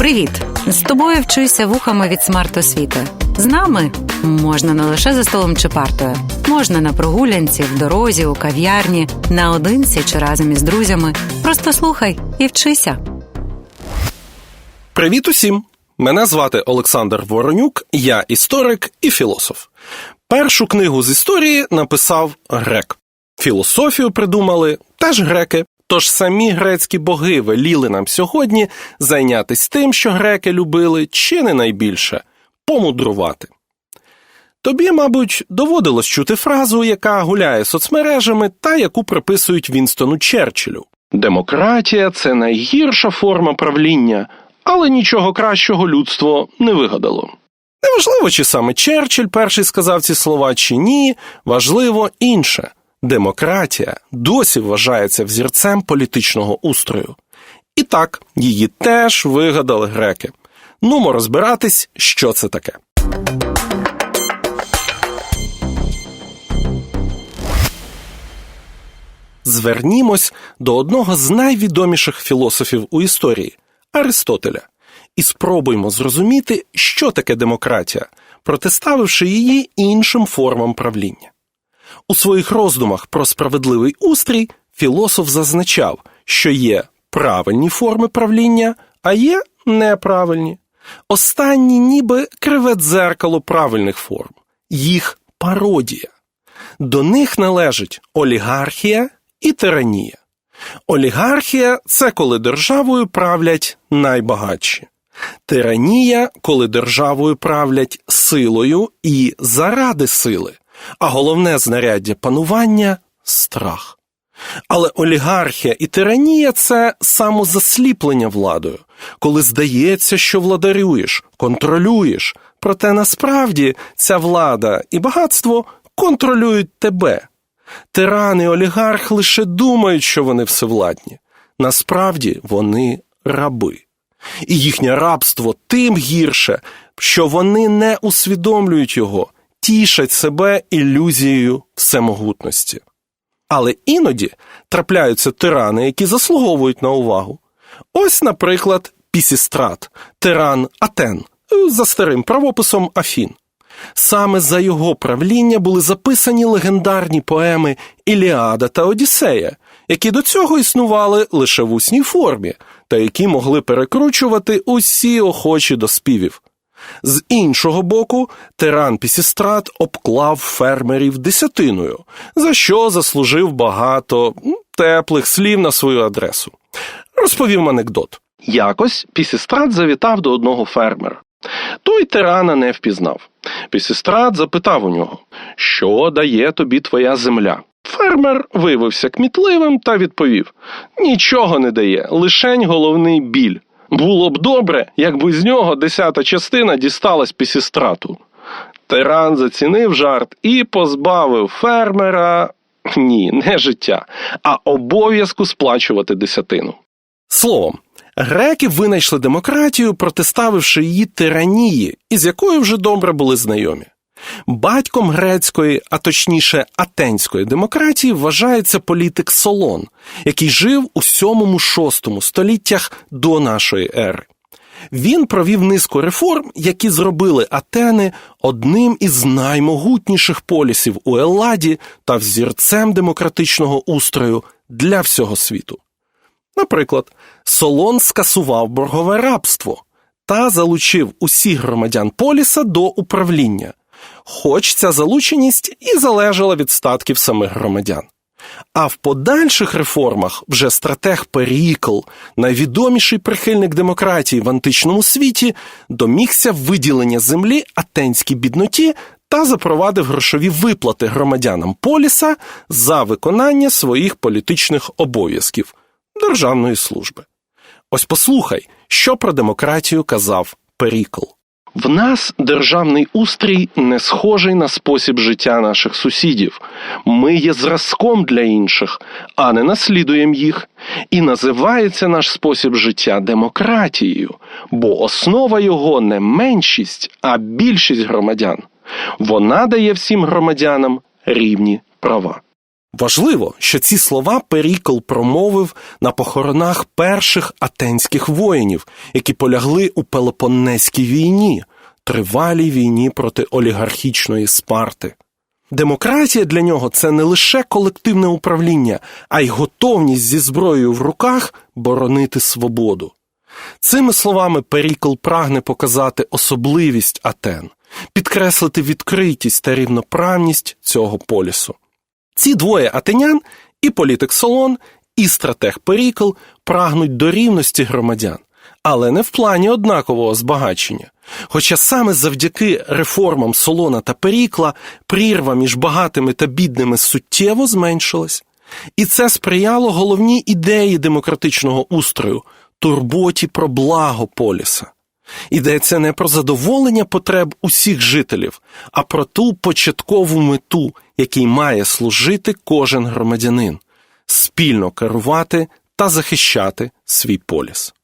Привіт! З тобою вчуся вухами від смарт-освіти. З нами можна не лише за столом чи партою, можна на прогулянці, в дорозі, у кав'ярні, наодинці чи разом із друзями. Просто слухай і вчися. Привіт усім! Мене звати Олександр Воронюк, я історик і філософ. Першу книгу з історії написав грек. Філософію придумали теж греки. Тож самі грецькі боги веліли нам сьогодні зайнятися тим, що греки любили, чи не найбільше помудрувати. Тобі, мабуть, доводилось чути фразу, яка гуляє соцмережами та яку приписують Вінстону Черчиллю. Демократія це найгірша форма правління, але нічого кращого людство не вигадало. Неважливо, чи саме Черчилль перший сказав ці слова, чи ні, важливо інше. Демократія досі вважається взірцем політичного устрою. І так, її теж вигадали греки. Нумо розбиратись, що це таке. Звернімось до одного з найвідоміших філософів у історії Аристотеля, і спробуймо зрозуміти, що таке демократія, протиставивши її іншим формам правління. У своїх роздумах про справедливий устрій філософ зазначав, що є правильні форми правління, а є неправильні. Останні ніби криве дзеркало правильних форм, їх пародія. До них належить олігархія і тиранія. Олігархія це коли державою правлять найбагатші. Тиранія, коли державою правлять силою і заради сили, а головне знаряддя панування страх. Але олігархія і тиранія це самозасліплення владою, коли здається, що владарюєш, контролюєш, проте насправді ця влада і багатство контролюють тебе. Тиран і олігарх лише думають, що вони всевладні. Насправді вони раби. І їхнє рабство тим гірше, що вони не усвідомлюють його, тішать себе ілюзією всемогутності. Але іноді трапляються тирани, які заслуговують на увагу. Ось, наприклад, Пісістрат, тиран Атен, за старим правописом Афін. Саме за його правління були записані легендарні поеми Іліада та Одіссея, які до цього існували лише в усній формі, та які могли перекручувати усі охочі до співів. З іншого боку, тиран Пісістрат обклав фермерів десятиною, за що заслужив багато теплих слів на свою адресу. Розповім анекдот. Якось Пісістрат завітав до одного фермера. Той тирана не впізнав. Пісістрат запитав у нього, що дає тобі твоя земля. Фермер виявився кмітливим та відповів: Нічого не дає, лишень головний біль. Було б добре, якби з нього десята частина дісталась пісістрату. Тиран зацінив жарт і позбавив фермера ні, не життя, а обов'язку сплачувати десятину. Словом, греки винайшли демократію, протиставивши її тиранії, із якою вже добре були знайомі. Батьком грецької, а точніше атенської демократії, вважається політик Солон, який жив у 7-6 століттях до нашої ери. Він провів низку реформ, які зробили Атени одним із наймогутніших полісів у Елладі та взірцем демократичного устрою для всього світу. Наприклад, Солон скасував боргове рабство та залучив усіх громадян поліса до управління хоч ця залученість і залежала від статків самих громадян. А в подальших реформах вже стратег Перікл, найвідоміший прихильник демократії в античному світі, домігся виділення землі атенській бідноті та запровадив грошові виплати громадянам поліса за виконання своїх політичних обов'язків державної служби. Ось послухай, що про демократію казав Перікл. В нас державний устрій не схожий на спосіб життя наших сусідів. Ми є зразком для інших, а не наслідуємо їх. І називається наш спосіб життя демократією, бо основа його не меншість, а більшість громадян. Вона дає всім громадянам рівні права. Важливо, що ці слова Перікл промовив на похоронах перших атенських воїнів, які полягли у Пелопоннеській війні, тривалій війні проти олігархічної Спарти. Демократія для нього це не лише колективне управління, а й готовність зі зброєю в руках боронити свободу. Цими словами Перікл прагне показати особливість Атен, підкреслити відкритість та рівноправність цього полісу. Ці двоє атенян, і політик Солон, і стратег Перікл прагнуть до рівності громадян, але не в плані однакового збагачення. Хоча саме завдяки реформам Солона та Перікла прірва між багатими та бідними суттєво зменшилась. І це сприяло головній ідеї демократичного устрою турботі про благо поліса. Йдеться не про задоволення потреб усіх жителів, а про ту початкову мету, якій має служити кожен громадянин спільно керувати та захищати свій поліс.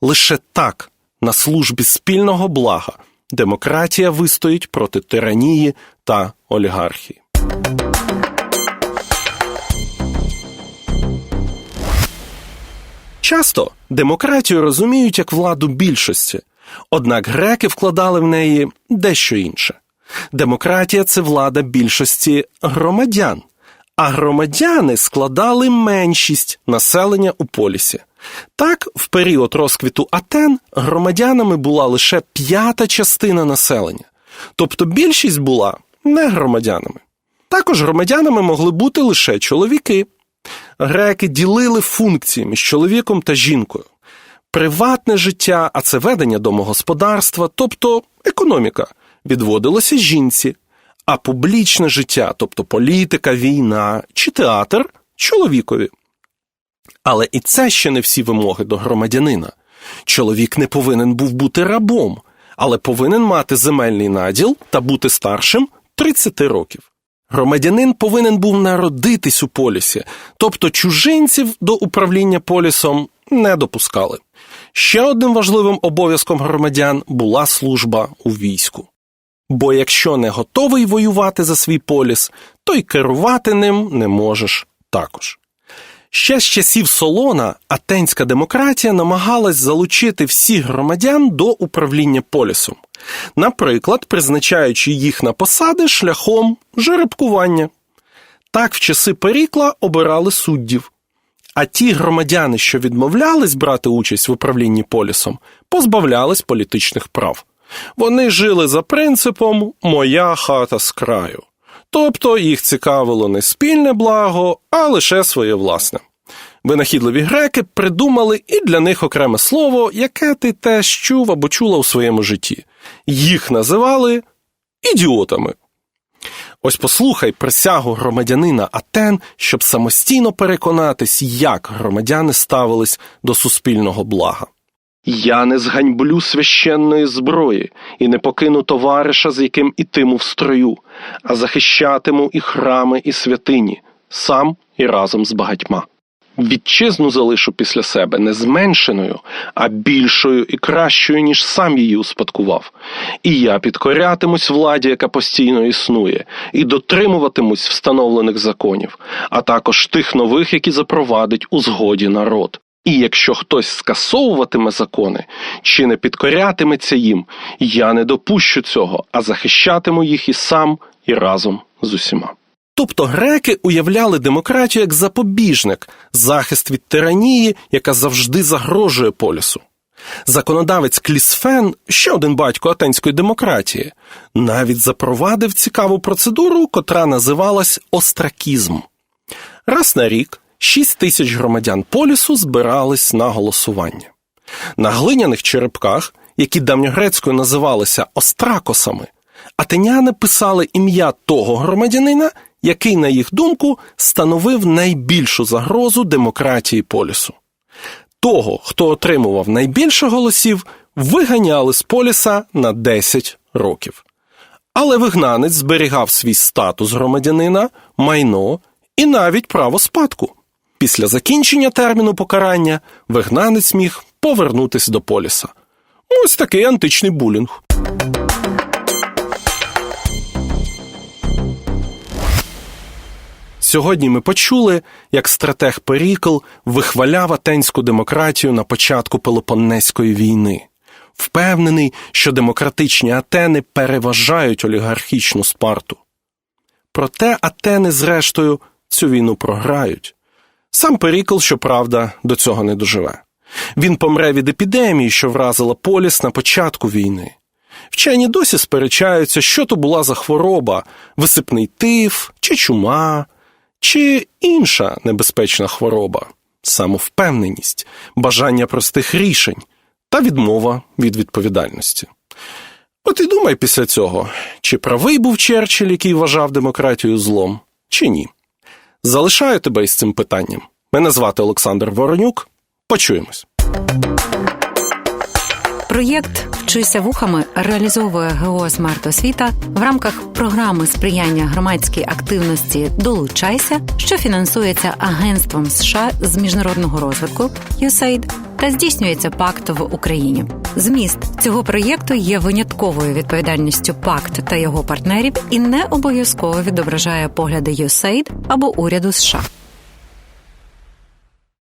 Лише так, на службі спільного блага, демократія вистоїть проти тиранії та олігархії. Часто демократію розуміють як владу більшості, однак греки вкладали в неї дещо інше. Демократія це влада більшості громадян, а громадяни складали меншість населення у полісі. Так, в період розквіту Атен громадянами була лише п'ята частина населення, тобто більшість була не громадянами. Також громадянами могли бути лише чоловіки. Греки ділили функції між чоловіком та жінкою. Приватне життя, а це ведення домогосподарства, тобто економіка, відводилося жінці, а публічне життя, тобто політика, війна чи театр чоловікові. Але і це ще не всі вимоги до громадянина. Чоловік не повинен був бути рабом, але повинен мати земельний наділ та бути старшим 30 років. Громадянин повинен був народитись у полісі, тобто чужинців до управління полісом не допускали. Ще одним важливим обов'язком громадян була служба у війську. Бо якщо не готовий воювати за свій поліс, то й керувати ним не можеш також. Ще з часів Солона атенська демократія намагалась залучити всіх громадян до управління полісом, наприклад, призначаючи їх на посади шляхом жеребкування. Так в часи Перікла обирали суддів. А ті громадяни, що відмовлялись брати участь в управлінні полісом, позбавлялись політичних прав. Вони жили за принципом Моя хата з краю. Тобто їх цікавило не спільне благо, а лише своє власне. Винахідливі греки придумали і для них окреме слово, яке ти теж чув або чула у своєму житті. Їх називали ідіотами. Ось послухай присягу громадянина Атен, щоб самостійно переконатись, як громадяни ставились до суспільного блага. Я не зганьблю священної зброї і не покину товариша, з яким ітиму в строю, а захищатиму і храми, і святині, сам і разом з багатьма. Вітчизну залишу після себе не зменшеною, а більшою і кращою, ніж сам її успадкував. І я підкорятимусь владі, яка постійно існує, і дотримуватимусь встановлених законів, а також тих нових, які запровадить у згоді народ. І якщо хтось скасовуватиме закони чи не підкорятиметься їм, я не допущу цього, а захищатиму їх і сам, і разом з усіма. Тобто греки уявляли демократію як запобіжник, захист від тиранії, яка завжди загрожує полісу. Законодавець Клісфен, ще один батько атенської демократії, навіть запровадив цікаву процедуру, котра називалась остракізм. Раз на рік 6 тисяч громадян полісу збирались на голосування. На глиняних черепках, які давньогрецькою називалися остракосами, атеняни писали ім'я того громадянина, який, на їх думку, становив найбільшу загрозу демократії полісу. Того, хто отримував найбільше голосів, виганяли з поліса на 10 років. Але вигнанець зберігав свій статус громадянина, майно і навіть право спадку. Після закінчення терміну покарання вигнанець міг повернутися до поліса. Ось такий античний булінг. Сьогодні ми почули, як стратег Перікл вихваляв атенську демократію на початку Пелопоннеської війни, впевнений, що демократичні Атени переважають олігархічну Спарту. Проте Атени, зрештою, цю війну програють. Сам Перікл, щоправда, до цього не доживе. Він помре від епідемії, що вразила поліс на початку війни. Вчені досі сперечаються, що то була за хвороба висипний тиф, чи чума, чи інша небезпечна хвороба, самовпевненість, бажання простих рішень та відмова від відповідальності. От і думай після цього, чи правий був Черчилль, який вважав демократію злом, чи ні. Залишаю тебе із цим питанням. Мене звати Олександр Воронюк. Почуємось. Проєкт Вчися вухами реалізовує ГО «Смарт Освіта» в рамках програми сприяння громадській активності Долучайся, що фінансується Агентством США з міжнародного розвитку USAID та здійснюється пакт в Україні. Зміст цього проєкту є винятковою відповідальністю пакт та його партнерів і не обов'язково відображає погляди USAID або уряду США.